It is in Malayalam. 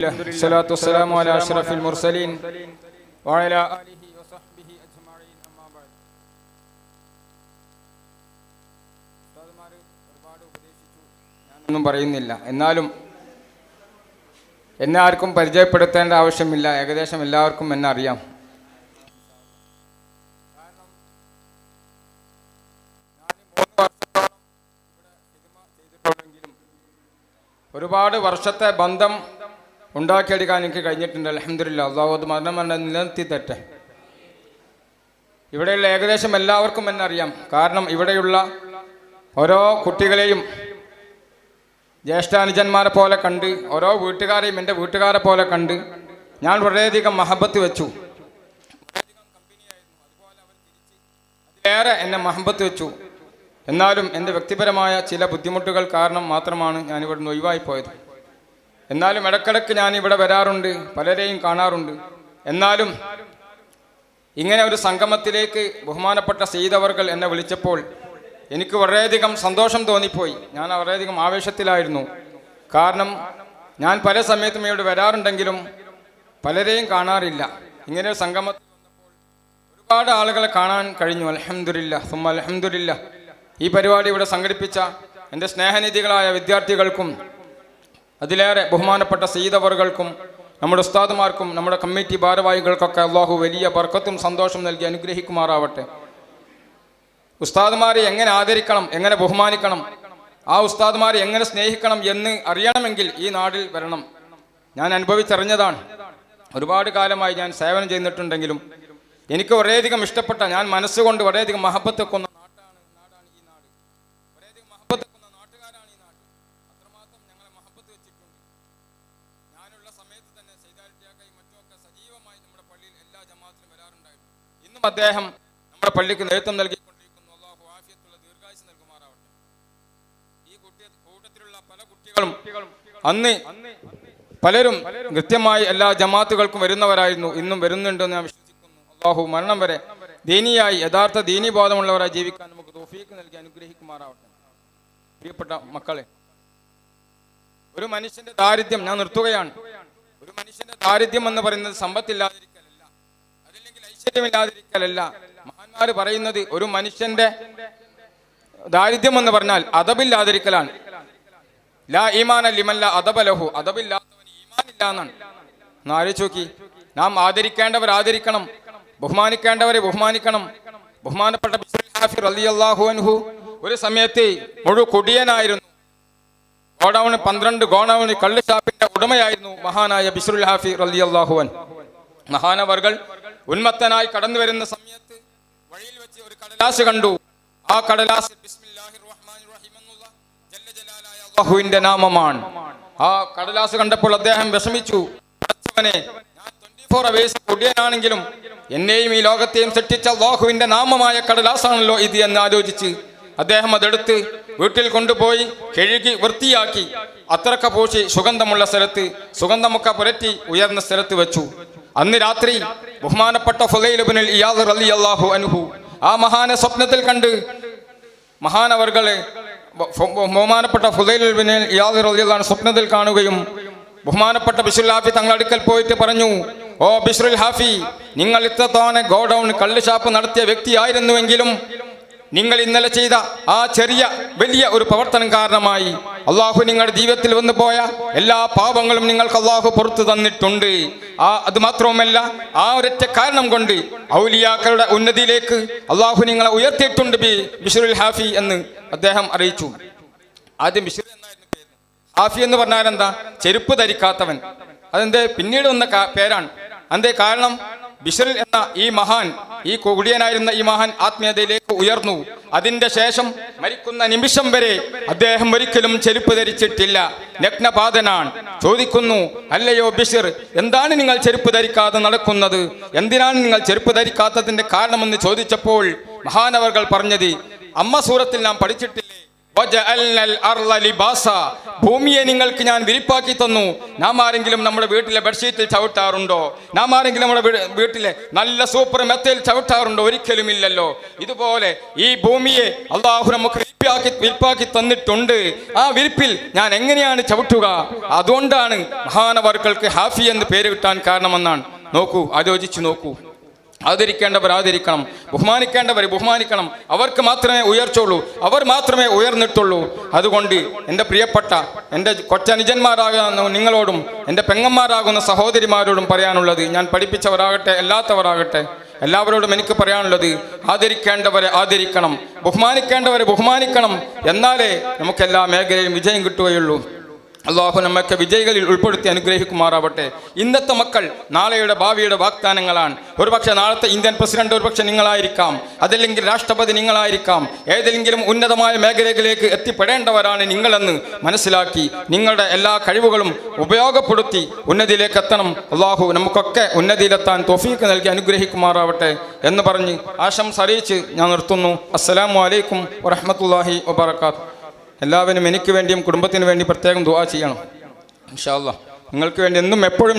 الصلاة والسلام على أشرف المرسلين وعلى آله وصحبه أجمعين أما بعد ഉസ്താദുമാര് ഒരുപാട് ഉപദേശിച്ചു ഞാനൊന്നും പറയുന്നില്ല എന്നാലും എന്നെ ആർക്കും പരിചയപ്പെടുത്തേണ്ട ആവശ്യമില്ല ഏകദേശം എല്ലാവർക്കും എന്നെ അറിയാം ഒരുപാട് വർഷത്തെ ബന്ധം ഉണ്ടാക്കിയെടുക്കാൻ എനിക്ക് കഴിഞ്ഞിട്ടുണ്ട്. അലഹമില്ല അള്ളാഹു അത് മരണം മരണം നിലനിർത്തി തട്ടെ ഇവിടെയുള്ള ഏകദേശം എല്ലാവർക്കും എന്നെ അറിയാം കാരണം ഇവിടെയുള്ള ഓരോ കുട്ടികളെയും ജ്യേഷ്ഠാനുജന്മാരെ പോലെ കണ്ട് ഓരോ വീട്ടുകാരെയും എന്റെ വീട്ടുകാരെ പോലെ കണ്ട് ഞാൻ വളരെയധികം മഹബത്ത് വെച്ചു. ഏറെ എന്നെ മഹബത്ത് വെച്ചു. എന്നാലും എന്റെ വ്യക്തിപരമായ ചില ബുദ്ധിമുട്ടുകൾ കാരണം മാത്രമാണ് ഞാൻ ഇവിടുന്ന് ഒഴിവായി പോയത് എന്നാലും ഇടക്കിടക്ക് ഞാൻ ഇവിടെ വരാറുണ്ട് പലരെയും കാണാറുണ്ട്. എന്നാലും ഇങ്ങനെ ഒരു സംഗമത്തിലേക്ക് ബഹുമാനപ്പെട്ട സെയ്തവർകൾ എന്നെ വിളിച്ചപ്പോൾ എനിക്ക് വളരെയധികം സന്തോഷം തോന്നിപ്പോയി. ഞാൻ വളരെയധികം ആവേശത്തിലായിരുന്നു. കാരണം ഞാൻ പല സമയത്തും ഇവിടെ വരാറുണ്ടെങ്കിലും പലരെയും കാണാറില്ല. ഇങ്ങനെ ഒരു സംഗമ ഒരുപാട് ആളുകളെ കാണാൻ കഴിഞ്ഞു. അലഹമുല്ല സുമ അലഹമുല്ല ഈ പരിപാടി ഇവിടെ സംഘടിപ്പിച്ച എന്റെ സ്നേഹനിധികളായ വിദ്യാർത്ഥികൾക്കും അതിലേറെ ബഹുമാനപ്പെട്ട സയ്യിദവറുകൾക്കും നമ്മുടെ ഉസ്താദുമാർക്കും നമ്മുടെ കമ്മിറ്റി ഭാരവാഹികൾക്കൊക്കെ അള്ളാഹു വലിയ ബർക്കത്തും സന്തോഷം നൽകി അനുഗ്രഹിക്കുമാറാവട്ടെ. ഉസ്താദുമാരെ എങ്ങനെ ആദരിക്കണം എങ്ങനെ ബഹുമാനിക്കണം ആ ഉസ്താദുമാരെ എങ്ങനെ സ്നേഹിക്കണം എന്ന് അറിയണമെങ്കിൽ ഈ നാടിൽ വരണം. ഞാൻ അനുഭവിച്ചറിഞ്ഞതാണ്. ഒരുപാട് കാലമായി ഞാൻ സേവനം ചെയ്തിട്ടുണ്ടെങ്കിലും എനിക്ക് വളരെയധികം ഇഷ്ടപ്പെട്ട ഞാൻ മനസ്സുകൊണ്ട് വളരെയധികം മഹബത്ത് ഇന്നും അദ്ദേഹം നമ്മുടെ പള്ളിക്ക് നേതൃത്വം നൽകിക്കൊണ്ടിരിക്കുന്നു. അള്ളാഹു ആഫിയത്തുള്ള ദീർഘായുസ് നൽകുമാറാവട്ടെ. ഈ കുട്ടി കൂട്ടത്തിലുള്ള പല കുട്ടികളും അന്ന് പലരും കൃത്യമായി എല്ലാ ജമാത്തുകൾക്കും വരുന്നവരായിരുന്നു. ഇന്നും വരുന്നുണ്ടെന്ന് ഞാൻ വിശ്വസിക്കുന്നു. അള്ളാഹു മരണം വരെ ദീനിയായി യഥാർത്ഥ ദീനീബോധമുള്ളവരായി ജീവിക്കാൻ നമുക്ക് തോഫീക്ക് നൽകി അനുഗ്രഹിക്കുമാറാവട്ടെ. പ്രിയപ്പെട്ട മക്കളെ ഒരു മനുഷ്യന്റെ ദാരിദ്ര്യം ഞാൻ നിർത്തുകയാണ്. ഒരു മനുഷ്യന്റെ ദാരിദ്ര്യം എന്ന് പറയുന്നത് സമ്പത്തില്ലാതിരിക്കലല്ല അതല്ലെങ്കിൽ മഹാന്മാർ പറയുന്നത് ഒരു മനുഷ്യന്റെ ദാരിദ്ര്യം എന്ന് പറഞ്ഞാൽ അതബില്ലാതിരിക്കലാണ്. ലാ ഈമാന ലിമല്ല അതബലഹു എന്നാണ് ഒന്ന് ആലോചിച്ച് നോക്കി. നാം ആദരിക്കേണ്ടവർ ആദരിക്കണം. ബഹുമാനിക്കേണ്ടവരെ ബഹുമാനിക്കണം. ബഹുമാനപ്പെട്ട ഹാഫിർ അൻഹു ഒരു സമയത്ത് മുഴു കൊടിയനായിരുന്നു. ഗോഡൌണ് പന്ത്രണ്ട് ഗോഡൌണ് കള്ളുഷാപ്പിന്റെ ഉടമയായിരുന്നു മഹാനായ ബിസുൽ ഹാഫി റളിയല്ലാഹു അൻ മഹാനവർകൾ ഉന്മത്തനായി കടന്നു വരുന്ന സമയത്ത് വഴിയിൽ വെച്ച് ഒരു കടലാസ് കണ്ടു. ആ കടലാസ് അല്ലാഹുവിന്റെ നാമമാണ്. ആ കടലാസ് കണ്ടപ്പോൾ അദ്ദേഹം വിഷമിച്ചു. പടച്ചവനെ ഞാൻ 24 അവേഴ്സ് കൊടിയനാണെങ്കിലും എന്നെയും ഈ ലോകത്തെയും സൃഷ്ടിച്ച അള്ളാഹുവിന്റെ നാമമായ കടലാസാണല്ലോ ഇത് എന്ന് ആലോചിച്ച് അദ്ദേഹം അതെടുത്ത് വീട്ടിൽ കൊണ്ടുപോയി കഴുകി വൃത്തിയാക്കി. അത്രക്ക പൂശി സുഗന്ധമുള്ള സ്ഥലത്ത് സുഗന്ധമൊക്കെ പുരറ്റി ഉയർന്ന സ്ഥലത്ത് വെച്ചു. അന്ന് രാത്രി ബഹുമാനപ്പെട്ട ഫുലൈലുബിനിൽ ഇയാദ് അലി അള്ളാഹു അനുഹു ആ മഹാന സ്വപ്നത്തിൽ കണ്ട് മഹാനവർകളെ ബഹുമാനപ്പെട്ട ഫുലൈലുബിനിൽ ഇയാദ് അലി അള്ളാഹു സ്വപ്നത്തിൽ കാണുകയും ബഹുമാനപ്പെട്ട ബിഷുൽ ഹാഫി തങ്ങളുടെ അടുക്കൽ പോയിട്ട് പറഞ്ഞു ഓ ബിഷുൽ ഹാഫി നിങ്ങൾ ഇത്രത്തോനെ ഗോഡൌൺ കള്ളുഷാപ്പ് നടത്തിയ വ്യക്തിയായിരുന്നുവെങ്കിലും നിങ്ങൾ ഇന്നലെ ചെയ്ത ആ ചെറിയ വലിയ ഒരു പ്രവർത്തനം കാരണമായി അള്ളാഹു നിങ്ങളുടെ ജീവിതത്തിൽ വന്നു പോയ എല്ലാ പാപങ്ങളും നിങ്ങൾക്ക് അള്ളാഹു പുറത്തു തന്നിട്ടുണ്ട്. ആ അത് മാത്രവുമല്ല ആ ഒരൊറ്റ കാരണം കൊണ്ട് ഔലിയാക്കളുടെ ഉന്നതിയിലേക്ക് അള്ളാഹു നിങ്ങളെ ഉയർത്തിയിട്ടുണ്ട് ബി ബിഷുൽ ഹാഫി എന്ന് അദ്ദേഹം അറിയിച്ചു. ആദ്യം ബിഷുർ ഹാഫി എന്ന് പറഞ്ഞാൽ എന്താ? ചെരുപ്പ് ധരിക്കാത്തവൻ. അതെന്തേ? പിന്നീട് വന്ന പേരാണ്. എന്തേ കാരണം ബിഷറിൽ എന്ന ഈ മഹാൻ ഈ കുടിയനായിരുന്ന ഈ മഹാൻ ആത്മീയതയിലേക്ക് ഉയർന്നു. അതിന്റെ ശേഷം മരിക്കുന്ന നിമിഷം വരെ അദ്ദേഹം ഒരിക്കലും ചെരുപ്പ് ധരിച്ചിട്ടില്ല. നഗ്നപാതനാണ്. ചോദിക്കുന്നു അല്ലയോ ബിഷിർ എന്താണ് നിങ്ങൾ ചെരുപ്പ് ധരിക്കാതെ നടക്കുന്നത്? എന്തിനാണ് നിങ്ങൾ ചെരുപ്പ് ധരിക്കാത്തതിന്റെ കാരണമെന്ന് ചോദിച്ചപ്പോൾ മഹാനവർകൾ പറഞ്ഞത് അമ്മ സൂറത്തിൽ നാം പഠിച്ചിട്ടില്ലേ. ഭൂമിയെ നിങ്ങൾക്ക് ഞാൻ വിരിപ്പാക്കി തന്നു. നാം ആരെങ്കിലും നമ്മുടെ വീട്ടിലെ ബെഡ്ഷീറ്റിൽ ചവിട്ടാറുണ്ടോ? നാം ആരെങ്കിലും നമ്മുടെ വീട്ടിലെ നല്ല സൂപ്പർ മെത്തയിൽ ചവിട്ടാറുണ്ടോ? ഒരിക്കലും ഇല്ലല്ലോ. ഇതുപോലെ ഈ ഭൂമിയെ അള്ളാഹു നമുക്ക് വിരിപ്പാക്കി വിരിപ്പാക്കി തന്നിട്ടുണ്ട്. ആ വിരിപ്പിൽ ഞാൻ എങ്ങനെയാണ് ചവിട്ടുക? അതുകൊണ്ടാണ് മഹാനവർക്കൾക്ക് ഹാഫി എന്ന് പേര് കിട്ടാൻ കാരണമെന്നാണ്. നോക്കൂ ആലോചിച്ചു നോക്കൂ. ആദരിക്കേണ്ടവർ ആദരിക്കണം ബഹുമാനിക്കേണ്ടവർ ബഹുമാനിക്കണം. അവർക്ക് മാത്രമേ ഉയർച്ചുള്ളൂ അവർ മാത്രമേ ഉയർന്നിട്ടുള്ളൂ. അതുകൊണ്ട് എന്റെ പ്രിയപ്പെട്ട എന്റെ കൊച്ചനുജന്മാരാകുന്ന നിങ്ങളോടും എന്റെ പെങ്ങന്മാരാകുന്ന സഹോദരിമാരോടും പറയാനുള്ളത് ഞാൻ പഠിപ്പിച്ചവരാകട്ടെ അല്ലാത്തവരാകട്ടെ എല്ലാവരോടും എനിക്ക് പറയാനുള്ളത് ആദരിക്കേണ്ടവരെ ആദരിക്കണം ബഹുമാനിക്കേണ്ടവരെ ബഹുമാനിക്കണം എന്നാലേ നമുക്ക് എല്ലാ മേഖലയിലും വിജയം കിട്ടുകയുള്ളൂ. അള്ളാഹു നമ്മൊക്കെ വിജയികളിൽ ഉൾപ്പെടുത്തി അനുഗ്രഹിക്കുമാറാവട്ടെ. ഇന്നത്തെ മക്കൾ നാളെയുടെ ഭാവിയുടെ വാഗ്ദാനങ്ങളാണ്. ഒരുപക്ഷെ നാളത്തെ ഇന്ത്യൻ പ്രസിഡന്റ് ഒരുപക്ഷെ നിങ്ങളായിരിക്കാം. അതല്ലെങ്കിൽ രാഷ്ട്രപതി നിങ്ങളായിരിക്കാം. ഏതെങ്കിലും ഉന്നതമായ മേഖലകളിലേക്ക് എത്തിപ്പെടേണ്ടവരാണ് നിങ്ങളെന്ന് മനസ്സിലാക്കി നിങ്ങളുടെ എല്ലാ കഴിവുകളും ഉപയോഗപ്പെടുത്തി ഉന്നതിയിലേക്ക് എത്തണം. അള്ളാഹു നമുക്കൊക്കെ ഉന്നതിയിലെത്താൻ തോഫീക്ക് നൽകി അനുഗ്രഹിക്കുമാറാവട്ടെ എന്ന് പറഞ്ഞ് ആശംസ അറിയിച്ച് ഞാൻ നിർത്തുന്നു. അസ്സലാമു അലൈക്കും വറഹമത്തല്ലാഹി വബർക്കാത്തു എല്ലാവരും എനിക്ക് വേണ്ടിയും കുടുംബത്തിന് വേണ്ടി പ്രത്യേകം ദുവാ ചെയ്യണം. ഇൻഷാ അല്ലാ നിങ്ങൾക്ക് വേണ്ടി എന്നും എപ്പോഴും